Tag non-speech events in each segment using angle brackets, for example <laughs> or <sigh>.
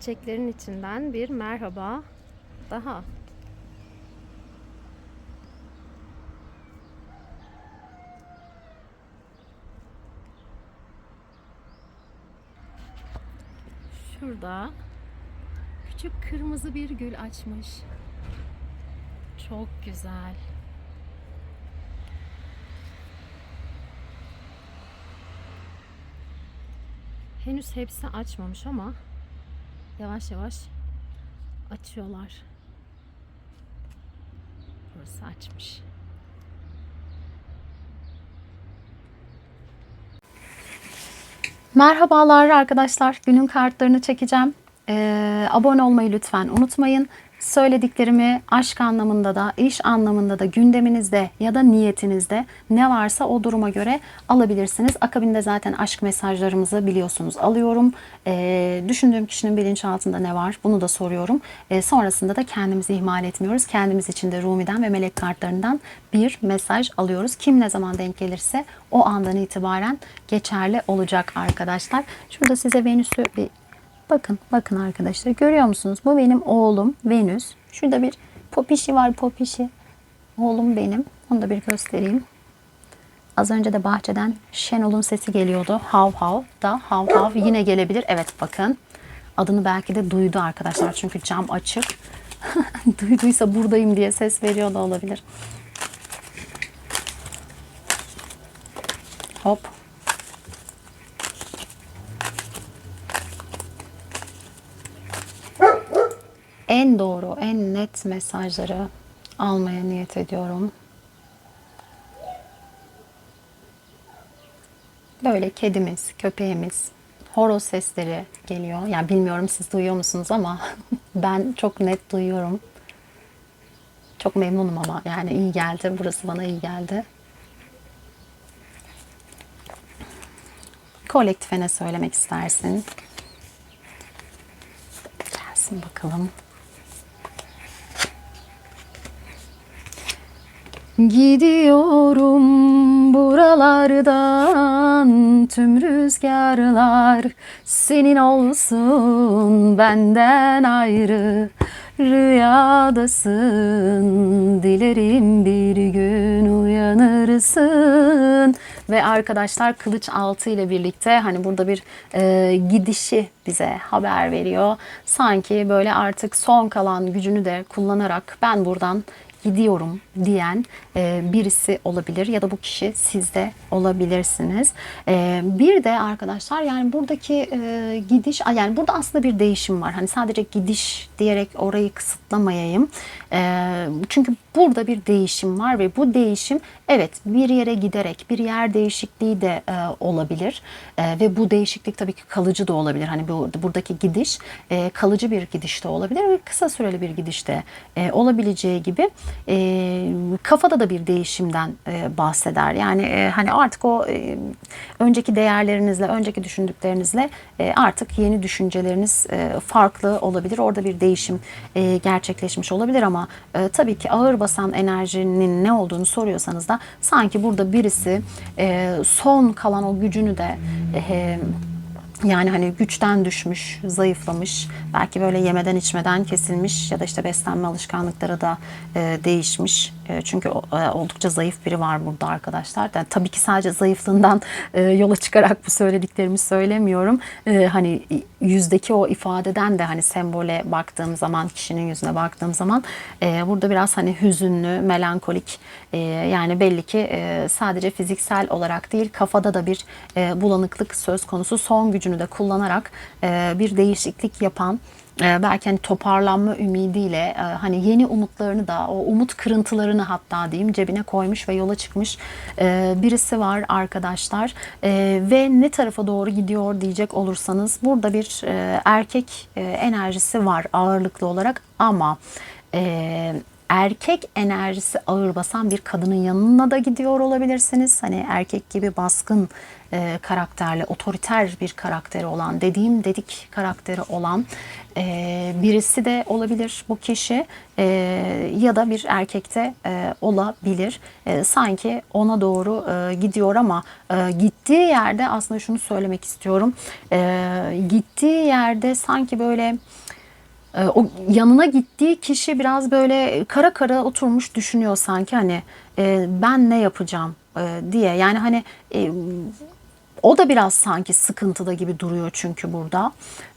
çiçeklerin içinden bir merhaba daha. Şurada küçük kırmızı bir gül açmış. Çok güzel. Henüz hepsi açmamış ama yavaş yavaş açıyorlar. Burası açmış. Merhabalar arkadaşlar. Günün kartlarını çekeceğim. Ee, abone olmayı lütfen unutmayın. Söylediklerimi aşk anlamında da, iş anlamında da, gündeminizde ya da niyetinizde ne varsa o duruma göre alabilirsiniz. Akabinde zaten aşk mesajlarımızı biliyorsunuz alıyorum. Ee, düşündüğüm kişinin bilinçaltında ne var bunu da soruyorum. Ee, sonrasında da kendimizi ihmal etmiyoruz. Kendimiz için de Rumi'den ve melek kartlarından bir mesaj alıyoruz. Kim ne zaman denk gelirse o andan itibaren geçerli olacak arkadaşlar. Şurada size Venüs'ü bir Bakın, bakın arkadaşlar görüyor musunuz? Bu benim oğlum Venüs. Şurada bir popişi var popişi. Oğlum benim. Onu da bir göstereyim. Az önce de bahçeden Şenol'un sesi geliyordu. Hav hav da hav hav yine gelebilir. Evet bakın. Adını belki de duydu arkadaşlar. Çünkü cam açık. <laughs> Duyduysa buradayım diye ses veriyor da olabilir. Hop. En doğru, en net mesajları almaya niyet ediyorum. Böyle kedimiz, köpeğimiz, horoz sesleri geliyor. Yani bilmiyorum siz duyuyor musunuz ama <laughs> ben çok net duyuyorum. Çok memnunum ama yani iyi geldi. Burası bana iyi geldi. Kolektife ne söylemek istersin? Gelsin bakalım. Gidiyorum buralardan tüm rüzgarlar senin olsun benden ayrı rüyadasın. Dilerim bir gün uyanırsın. Ve arkadaşlar kılıç altı ile birlikte hani burada bir e, gidişi bize haber veriyor. Sanki böyle artık son kalan gücünü de kullanarak ben buradan gidiyorum diyen e, birisi olabilir ya da bu kişi sizde olabilirsiniz. E, bir de arkadaşlar yani buradaki e, gidiş yani burada aslında bir değişim var. Hani sadece gidiş diyerek orayı kısıtlamayayım. E, çünkü burada bir değişim var ve bu değişim evet bir yere giderek bir yer değişikliği de e, olabilir. E, ve bu değişiklik tabii ki kalıcı da olabilir. Hani bu, buradaki gidiş e, kalıcı bir gidiş de olabilir ve kısa süreli bir gidiş de e, olabileceği gibi e, kafada da bir değişimden e, bahseder. Yani e, hani artık o e, önceki değerlerinizle, önceki düşündüklerinizle e, artık yeni düşünceleriniz e, farklı olabilir. Orada bir değişim e, gerçekleşmiş olabilir ama e, tabii ki ağır basan enerjinin ne olduğunu soruyorsanız da sanki burada birisi e, son kalan o gücünü de e, yani hani güçten düşmüş, zayıflamış, belki böyle yemeden içmeden kesilmiş ya da işte beslenme alışkanlıkları da e, değişmiş. E, çünkü e, oldukça zayıf biri var burada arkadaşlar. Yani tabii ki sadece zayıflığından e, yola çıkarak bu söylediklerimi söylemiyorum. Hani yüzdeki o ifadeden de hani sembole baktığım zaman, kişinin yüzüne baktığım zaman burada biraz hani hüzünlü, melankolik yani belli ki sadece fiziksel olarak değil kafada da bir bulanıklık söz konusu. Son gücünü de kullanarak bir değişiklik yapan belki hani toparlanma ümidiyle e, hani yeni umutlarını da o umut kırıntılarını hatta diyeyim cebine koymuş ve yola çıkmış e, birisi var arkadaşlar. Ve ne tarafa doğru gidiyor diyecek olursanız burada bir erkek enerjisi var ağırlıklı olarak ama erkek enerjisi ağır basan bir kadının yanına da gidiyor olabilirsiniz. Hani erkek gibi baskın e, karakterli, otoriter bir karakteri olan, dediğim dedik karakteri olan e, birisi de olabilir bu kişi E, ya da bir erkekte e, olabilir. E, sanki ona doğru e, gidiyor ama e, gittiği yerde aslında şunu söylemek istiyorum. E, gittiği yerde sanki böyle o yanına gittiği kişi biraz böyle kara kara oturmuş düşünüyor sanki hani e, ben ne yapacağım e, diye. Yani hani e, o da biraz sanki sıkıntıda gibi duruyor çünkü burada.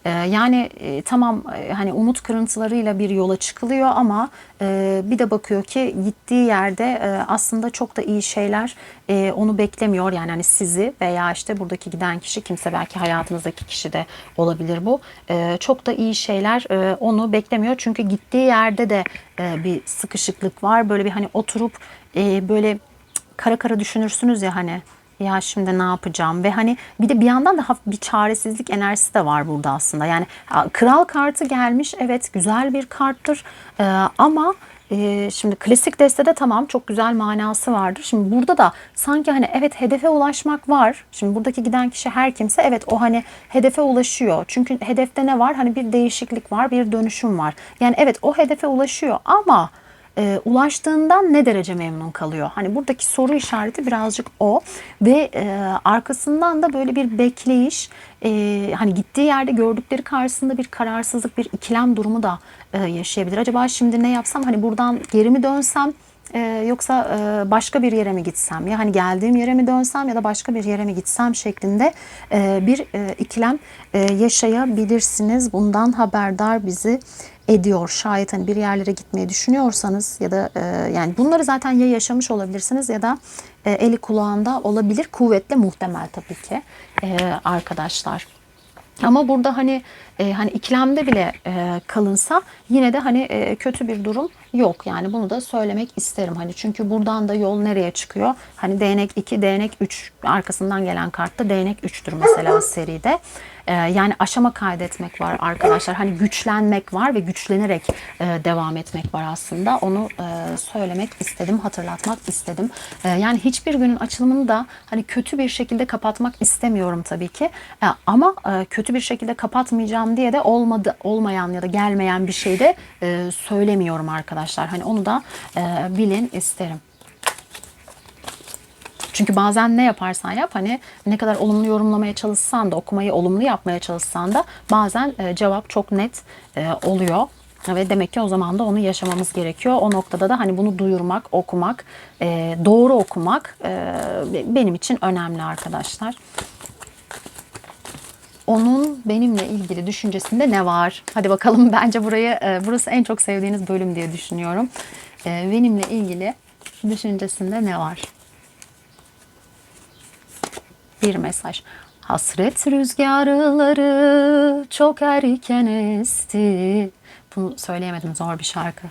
Ee, yani e, tamam e, hani umut kırıntılarıyla bir yola çıkılıyor ama e, bir de bakıyor ki gittiği yerde e, aslında çok da iyi şeyler e, onu beklemiyor. Yani hani sizi veya işte buradaki giden kişi kimse belki hayatınızdaki kişi de olabilir bu. E, çok da iyi şeyler e, onu beklemiyor. Çünkü gittiği yerde de e, bir sıkışıklık var. Böyle bir hani oturup e, böyle kara kara düşünürsünüz ya hani ya şimdi ne yapacağım ve hani bir de bir yandan da bir çaresizlik enerjisi de var burada aslında. Yani kral kartı gelmiş evet güzel bir karttır Ee, ama e, şimdi klasik destede tamam çok güzel manası vardır. Şimdi burada da sanki hani evet hedefe ulaşmak var. Şimdi buradaki giden kişi her kimse evet o hani hedefe ulaşıyor. Çünkü hedefte ne var? Hani bir değişiklik var, bir dönüşüm var. Yani evet o hedefe ulaşıyor ama e, ulaştığından ne derece memnun kalıyor? Hani buradaki soru işareti birazcık o ve e, arkasından da böyle bir bekleyiş, e, hani gittiği yerde gördükleri karşısında bir kararsızlık, bir ikilem durumu da e, yaşayabilir. Acaba şimdi ne yapsam? Hani buradan geri mi dönsem? E, yoksa e, başka bir yere mi gitsem ya hani geldiğim yere mi dönsem ya da başka bir yere mi gitsem şeklinde e, bir e, ikilem e, yaşayabilirsiniz. Bundan haberdar bizi ediyor. Şayet hani bir yerlere gitmeyi düşünüyorsanız ya da e, yani bunları zaten ya yaşamış olabilirsiniz ya da e, eli kulağında olabilir. Kuvvetle muhtemel tabii ki e, arkadaşlar. Ama burada hani e, hani ikilemde bile e, kalınsa yine de hani e, kötü bir durum yok. Yani bunu da söylemek isterim. Hani çünkü buradan da yol nereye çıkıyor? Hani değnek 2, değnek 3 arkasından gelen kartta değnek 3'tür mesela seride. E, yani aşama kaydetmek var arkadaşlar. Hani güçlenmek var ve güçlenerek e, devam etmek var aslında. Onu e, söylemek istedim, hatırlatmak istedim. E, yani hiçbir günün açılımını da hani kötü bir şekilde kapatmak istemiyorum tabii ki. Ama kötü bir şekilde kapatmayacağım diye de olmadı olmayan ya da gelmeyen bir şey de söylemiyorum arkadaşlar. Hani onu da bilin isterim. Çünkü bazen ne yaparsan yap hani ne kadar olumlu yorumlamaya çalışsan da okumayı olumlu yapmaya çalışsan da bazen e, cevap çok net e, oluyor. Ve demek ki o zaman da onu yaşamamız gerekiyor. O noktada da hani bunu duyurmak, okumak, e, doğru okumak e, benim için önemli arkadaşlar. Onun benimle ilgili düşüncesinde ne var? Hadi bakalım <laughs> bence burayı e, burası en çok sevdiğiniz bölüm diye düşünüyorum. E, benimle ilgili düşüncesinde ne var? Bir mesaj. Hasret rüzgarları çok erken esti. Bunu söyleyemedim zor bir şarkı.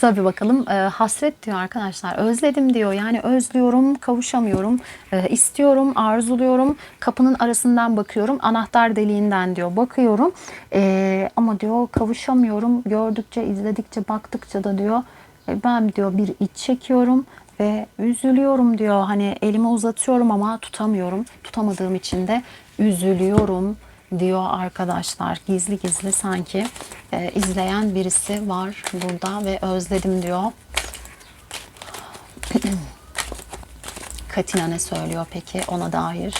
Tabii bakalım e, hasret diyor arkadaşlar. Özledim diyor. Yani özlüyorum, kavuşamıyorum. E, istiyorum, arzuluyorum. Kapının arasından bakıyorum. Anahtar deliğinden diyor. Bakıyorum. E, ama diyor kavuşamıyorum. Gördükçe, izledikçe, baktıkça da diyor e, ben diyor bir iç çekiyorum ve üzülüyorum diyor. Hani elimi uzatıyorum ama tutamıyorum. Tutamadığım için de üzülüyorum diyor arkadaşlar. Gizli gizli sanki e, izleyen birisi var burada ve özledim diyor. <clears throat> Katina ne söylüyor peki ona dair?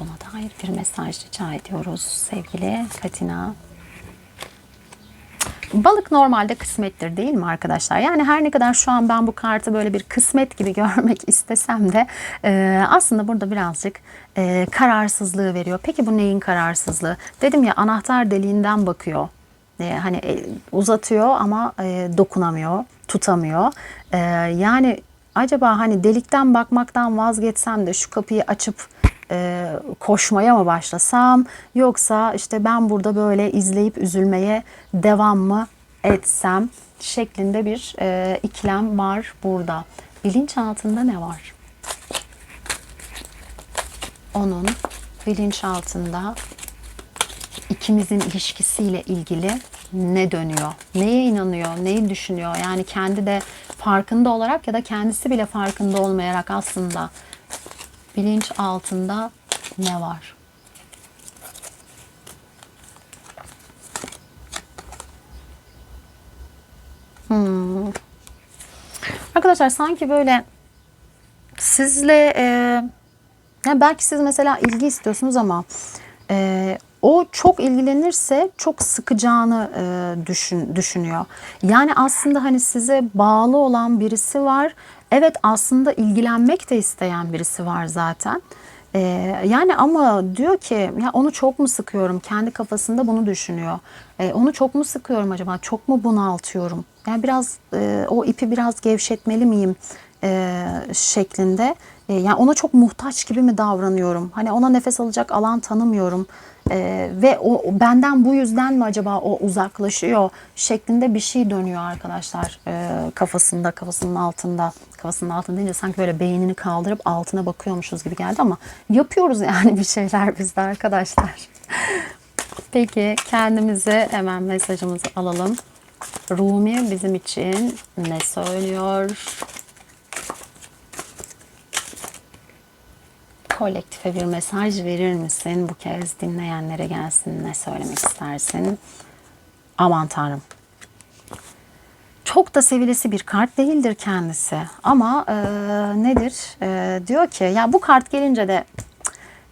Ona dair bir mesaj rica ediyoruz sevgili Katina. Balık normalde kısmettir değil mi arkadaşlar? Yani her ne kadar şu an ben bu kartı böyle bir kısmet gibi <laughs> görmek istesem de e, aslında burada birazcık e, kararsızlığı veriyor. Peki bu neyin kararsızlığı? Dedim ya anahtar deliğinden bakıyor. E, hani e, uzatıyor ama e, dokunamıyor, tutamıyor. E, yani acaba hani delikten bakmaktan vazgeçsem de şu kapıyı açıp e, koşmaya mı başlasam yoksa işte ben burada böyle izleyip üzülmeye devam mı etsem şeklinde bir e, ikilem var burada. Bilinçaltında ne var? Onun bilinçaltında ikimizin ilişkisiyle ilgili ne dönüyor, neye inanıyor, neyi düşünüyor. Yani kendi de farkında olarak ya da kendisi bile farkında olmayarak aslında bilinç altında ne var? Hmm. Arkadaşlar sanki böyle sizle e, yani belki siz mesela ilgi istiyorsunuz ama e, o çok ilgilenirse çok sıkacağını e, düşün, düşünüyor. Yani aslında hani size bağlı olan birisi var. Evet aslında ilgilenmek de isteyen birisi var zaten. E, yani ama diyor ki ya onu çok mu sıkıyorum? Kendi kafasında bunu düşünüyor. E, onu çok mu sıkıyorum acaba? Çok mu bunaltıyorum? Yani biraz e, o ipi biraz gevşetmeli miyim? e, şeklinde. E, yani ona çok muhtaç gibi mi davranıyorum? Hani ona nefes alacak alan tanımıyorum. E, ve o benden bu yüzden mi acaba o uzaklaşıyor şeklinde bir şey dönüyor arkadaşlar e, kafasında, kafasının altında. Kafasının altında deyince sanki böyle beynini kaldırıp altına bakıyormuşuz gibi geldi ama yapıyoruz yani bir şeyler biz de arkadaşlar. <laughs> Peki kendimize hemen mesajımızı alalım. Rumi bizim için ne söylüyor? Kolektife bir mesaj verir misin? Bu kez dinleyenlere gelsin. Ne söylemek istersin? Aman Tanrım. Çok da sevilesi bir kart değildir kendisi. Ama e, nedir? E, diyor ki ya bu kart gelince de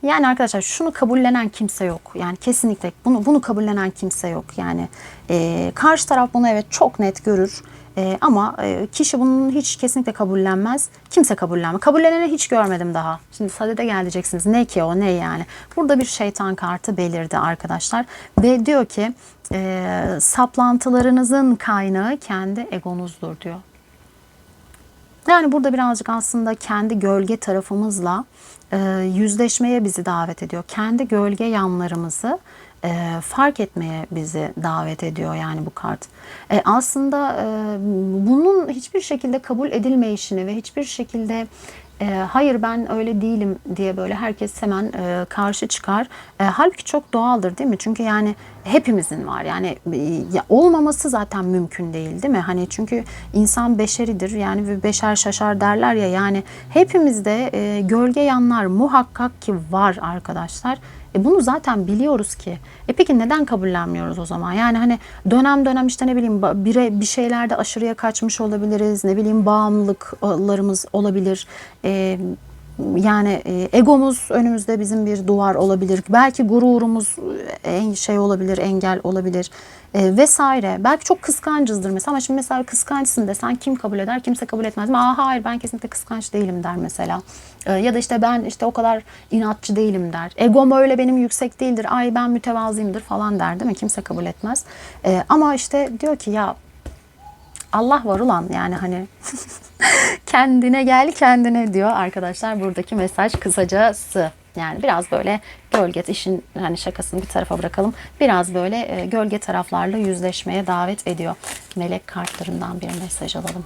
yani arkadaşlar şunu kabullenen kimse yok. Yani kesinlikle bunu bunu kabullenen kimse yok. Yani e, karşı taraf bunu evet çok net görür. E, ama e, kişi bunun hiç kesinlikle kabullenmez. Kimse kabullenmez. Kabulleneni hiç görmedim daha. Şimdi sadede gel diyeceksiniz. Ne ki o ne yani? Burada bir şeytan kartı belirdi arkadaşlar. Ve diyor ki e, saplantılarınızın kaynağı kendi egonuzdur diyor. Yani burada birazcık aslında kendi gölge tarafımızla yüzleşmeye bizi davet ediyor. Kendi gölge yanlarımızı e, fark etmeye bizi davet ediyor yani bu kart. E, aslında e, bunun hiçbir şekilde kabul edilmeyişini ve hiçbir şekilde e, hayır ben öyle değilim diye böyle herkes hemen e, karşı çıkar. E, halbuki çok doğaldır değil mi? Çünkü yani hepimizin var. Yani e, olmaması zaten mümkün değil değil mi? Hani çünkü insan beşeridir. Yani beşer şaşar derler ya. Yani hepimizde e, gölge yanlar muhakkak ki var arkadaşlar. E bunu zaten biliyoruz ki. E peki neden kabullenmiyoruz o zaman? Yani hani dönem dönem işte ne bileyim bire bir şeylerde aşırıya kaçmış olabiliriz. Ne bileyim bağımlılıklarımız olabilir. E, yani e, egomuz önümüzde bizim bir duvar olabilir. Belki gururumuz en şey olabilir, engel olabilir e, vesaire. Belki çok kıskancızdır mesela ama şimdi mesela kıskançsın desen kim kabul eder? Kimse kabul etmez. Aa hayır ben kesinlikle kıskanç değilim der mesela. E, ya da işte ben işte o kadar inatçı değilim der. Egom öyle benim yüksek değildir. Ay ben mütevazıyımdır falan der değil mi? Kimse kabul etmez. E, ama işte diyor ki ya Allah var ulan yani hani <laughs> kendine gel kendine diyor arkadaşlar buradaki mesaj kısacası. Yani biraz böyle gölge işin hani şakasını bir tarafa bırakalım. Biraz böyle e, gölge taraflarla yüzleşmeye davet ediyor. Melek kartlarından bir mesaj alalım.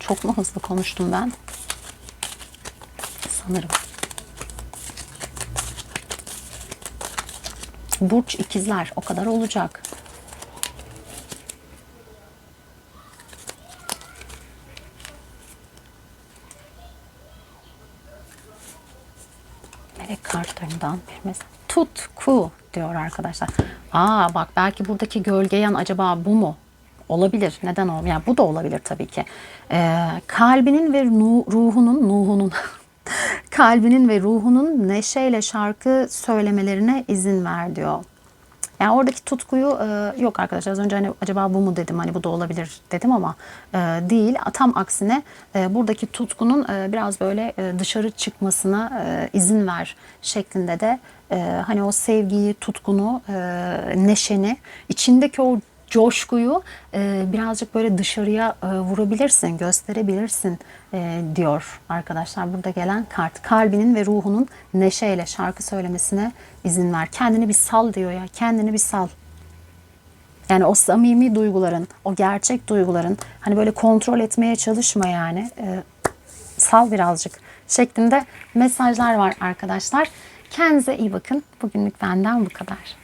Çok mu hızlı konuştum ben? Sanırım. Burç ikizler o kadar olacak. melek kartlarından bir. Tutku diyor arkadaşlar. Aa bak belki buradaki gölge yan acaba bu mu? Olabilir. Neden olmuyor? Yani bu da olabilir tabii ki. Ee, kalbinin ve nu, ruhunun, nuhunun <laughs> kalbinin ve ruhunun neşeyle şarkı söylemelerine izin ver diyor. Yani oradaki tutkuyu e, yok arkadaşlar. Az önce hani acaba bu mu dedim hani bu da olabilir dedim ama e, değil. Tam aksine e, buradaki tutkunun e, biraz böyle e, dışarı çıkmasına e, izin ver şeklinde de e, hani o sevgiyi, tutkunu, e, neşeni, içindeki o coşkuyu e, birazcık böyle dışarıya e, vurabilirsin, gösterebilirsin e, diyor arkadaşlar. Burada gelen kart kalbinin ve ruhunun neşeyle şarkı söylemesine izin ver. Kendini bir sal diyor ya, kendini bir sal. Yani o samimi duyguların, o gerçek duyguların hani böyle kontrol etmeye çalışma yani. E, sal birazcık şeklinde mesajlar var arkadaşlar. Kendinize iyi bakın. Bugünlük benden bu kadar.